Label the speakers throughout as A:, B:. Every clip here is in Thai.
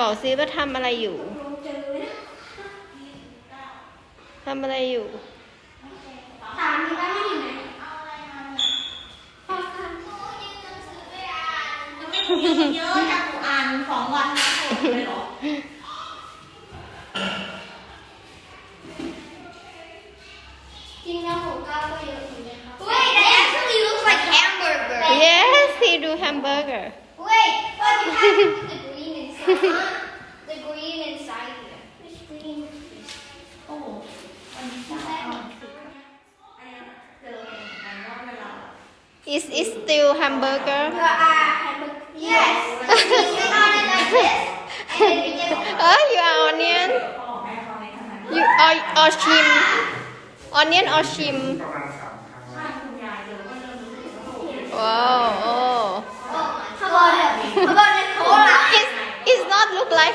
A: บอกซิว่าทำอะไรอยู่ทำอะไรอยู่
B: ถามมีบ้านไม่อยู่ไหนเยอะจังอ่านสองวันนะเลยเหรอจริงนะหมูก้าวก็เยอะอยู่นะคะ Wait that actually looks like hamburger
A: yes he do hamburger
B: Wait but you have to put the green inside here. It's green. Oh,
A: Is it still hamburger?
B: Uh, uh hamburger. Yes. yes. you like this,
A: oh, you are onion. Oh, you are or shrimp. Onion or shrimp.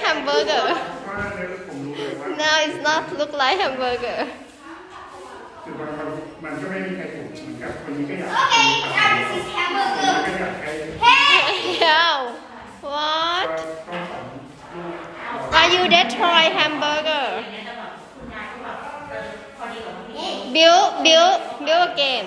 A: hamburger
C: ว่าเนี่ยผมรู้เลยว่า
A: no it's not look like hamburger
C: คือมันมันมันก็ไม่มีใครถูกเหมือนกับคนนี้ก็อยาก
B: Okay, now this is
C: ก็
B: hamburger.
C: อยากให้
B: Hey!
A: yeah
C: ก็
A: what
C: ต้องสอนลูก
A: are you that try hamburger build build build again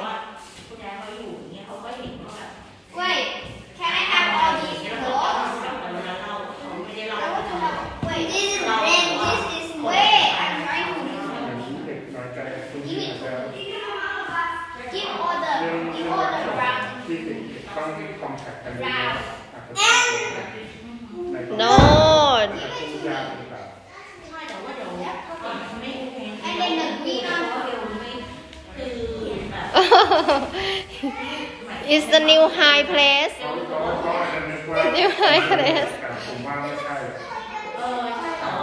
C: เด็กๆต้องคอนแทคกันเยอะๆอาจจะใน
A: no
C: อาจจะพูดยากหรือเปล่า
B: And then the green on
A: it's the new high place
C: เขาเขาเขาอาจจะนึกว่า
A: เดี๋ยวให้คะแนน
C: แต่ผมว่าไม่ใช่
D: เออใช่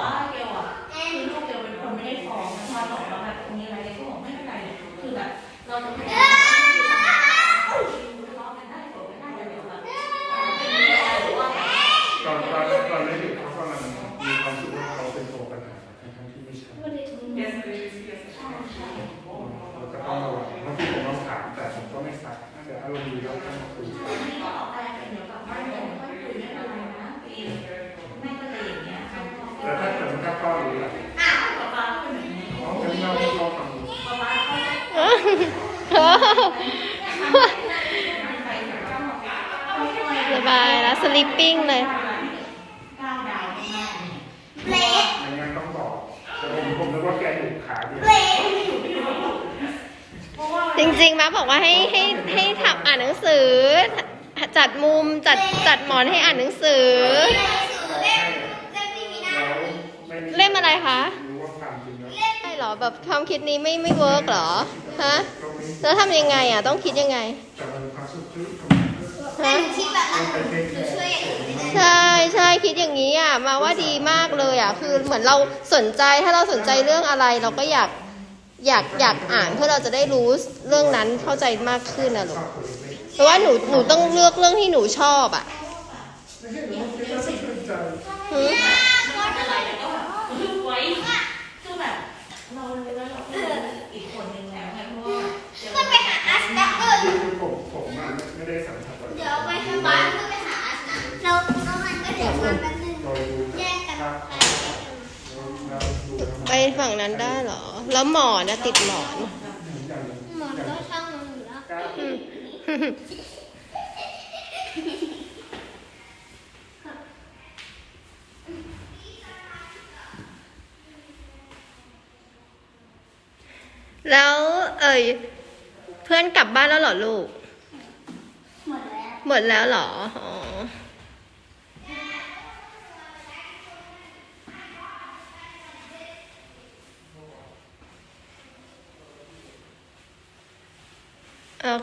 D: เราจะต้อ
C: งระวังบางทีผมลองถามแต่ผมก็ไม่ซักถ้าเกิดอารมณ์ดีแล้วท่านคุย
D: ไม่ก็ออกอะไรกันเดี๋ยวแบบไม่ได้ไม่คุยไม่เป็นไรนะปีแม่ก็จะอย่างเงี้ยค่ะ
C: แต่ถ้าเกิดถ้าพ่อรู้ล่ะ
D: ป๊าป๊าก็เป็นแบบนี้
C: อ๋องั้นเราลองฟังดู
D: ป๊าป๊าเขาจะ
A: สบายแล้ว sleeping เลย
D: ก้าวดาวมาก
B: plate
C: อย่างงั้นต้องบอกแต่ผมผมนึกว่าแกอยู่ขาเดียว
B: plate
A: จริงๆมาบอกว่าให้ให้ให้ทำอ่านหนังสือ จัดมุมจัดจัดหมอนให้อ่านหนังสือ
B: เล่มเล่มที่มีหน้า
C: แล้วไม่
A: เล่มอะไรคะ
C: รู้ว่าความจริงแล้ว
A: ใช่เหรอแบบความคิดนี้ไม่ไม่เวิร์กเหรอฮะ
C: ก็ไม่
A: แล้วทำยังไงอะต้องคิดยังไง
C: แต่มันความสุขคือ
B: แต่
A: ฮะ
B: หนูคิดแบบนั้นหนูช่วยอย่างอื่นไม่ได้
A: ใช่ใช่คิดอย่างนี้อะมาว่าดีมากเลยอะคือเหมือนเราสนใจถ้าเราสนใจเรื่องอะไรเราก็อยาก อยากอยากอ่านเพื่อเราจะได้รู้เรื่องนั้นเข้าใจมากขึ้นนะลูกเพราะว่าหนูหนูต้องเลือกเรื่องที่หนูชอบอะ
C: ไม่ใช่หนูคิดว่าสะเทือนใจ
A: หือ
D: อะไรแต่ก็แบบคือไว้คือแบบเรารู้แล้วเราก็รู้อีกคนนึงแล้วไงเพราะว่าเดี๋ยว
B: ก็ไปหาอาร์ตแบ็คเกอร์
C: คือผมผมอะไม่ได้สัมผัสแบบ
B: เดี๋ยวไปทำบ้านเพื่อไปหาอาร์ตนะเราเรามันก็เดี๋ยวมาแป๊บนึง
C: โดยดู
B: แยกกัน
C: ภาพ
B: ไป
C: แล้วดูแล้ว
A: ไปฝั่งนั้นได้เหรอ แล้วหมอนนะติดหมอน
B: หมอนก็ช่างมันอยู่แล้ว
A: แล้ว เอ่ยเพื่อนกลับบ้านแล้วเหรอลูก
B: หมดแล้ว
A: หมดแล้วเหรอ อ๋อ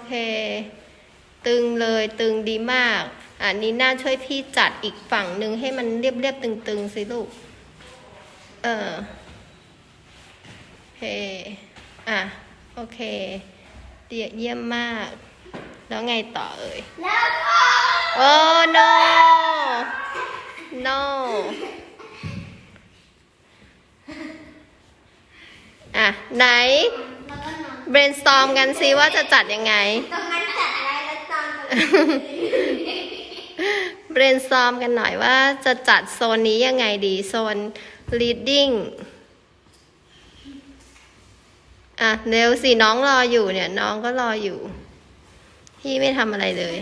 A: เค ตึงเลยตึงดีมากอ่านีน่าช่วยพี่จัดอีกฝั่งหนึ่งให้มันเรียบเรียบๆตึงๆสิลูก เออโอเคอะ โอเคเดียเยี่ยมมาก แล้วไงต่อเอ่ย
B: แล้วก็
A: โอ้ no no อะ ไหน
B: แล้วก็นอน
A: brainstorm กันซิว่าจะจัดยังไง
B: ตรงนั้นจัดอะไรแล้วตอนตรงนี้
A: เรนซอมกันหน่อยว่าจะจัดโซนนี้ยังไงดี โซน reading อะเร็วสิน้องรออยู่เนี่ย น้องก็รออยู่ พี่ไม่ทำอะไรเลย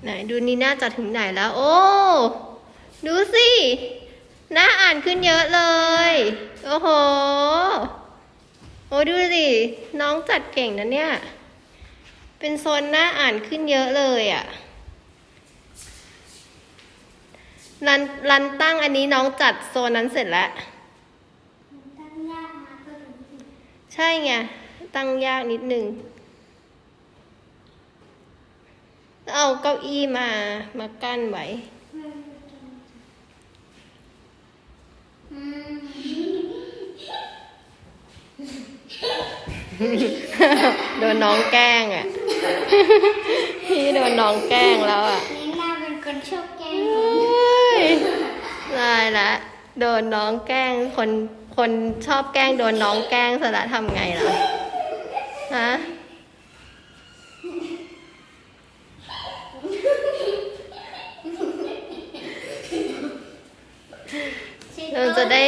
A: ไหน ดูนี่น่าจะถึงไหนแล้ว โอ้ ดูสิน่าอ่านขึ้นเยอะเลย โอ้โห โอ้ดูสิ น้องจัดเก่งนะเนี่ย เป็นโซนน่าอ่านขึ้นเยอะเลยอะ่ะรันรันตั้งอันนี้น้องจัดโซนนั้นเสร็จแล้ว
B: ตั้งยากมาก็รู้สึก
A: ใช่ไง ตั้งยากนิดนึง เอาเก้าอี้มามากั้นไว้โดนน้องแกล้งอะ พี่โดนน้องแกล้งแล้วอะ
B: นี่น่าเป็นคนชอบแกล้ง
A: เฮ้ยได้ละโดนน้องแกล้งคนคนชอบแกล้งโดนน้องแกล้งสละทำไงล่ะฮะ เราจะได้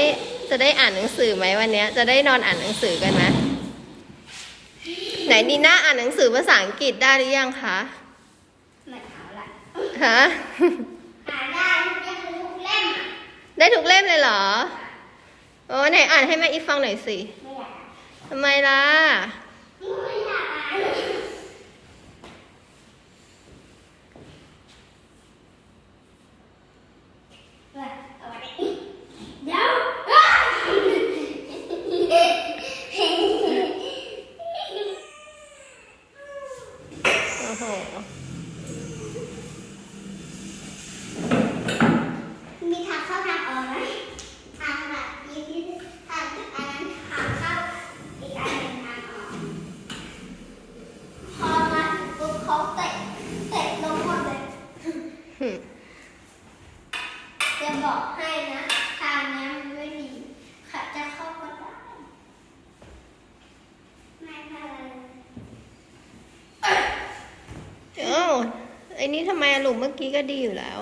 A: จะได้อ่านหนังสือไหมวันเนี้ย จะได้นอนอ่านหนังสือกันไหมไหนนีน่าอ่านหนังสือภาษาอังกฤษได้หรือยังคะ
B: ไม่เอาละ
A: ฮะ
B: อ่านได้ยังทุกเล่มอะ
A: ได้ทุกเล่มเลยเหรอโอ้ไหนอ่านให้แม่อีฟฟังหน่อยสิ
B: ไม่อยากอ่าน
A: ทำไมล่ะ
B: ไม่อยากอ่านว่าเอาไว้เดี๋ยว
A: โอ้โห
B: มีทางเข้าทางออกไหมทางแบบนี้ที่ทางอันนั้นทางเข้าอีกอันหนึ่งทางออก พอมาถึงปุ๊บเขาเตะเตะลงหมดเลย
A: หึ
B: จะ บอกให้นะ ทางนี้มันไม่ดีค่ะจะเข้าก็ได้ ไม่เป็นไร
A: เอ้าไอ้นี่ทำไมอะลูกเมื่อกี้ก็ดีอยู่แล้ว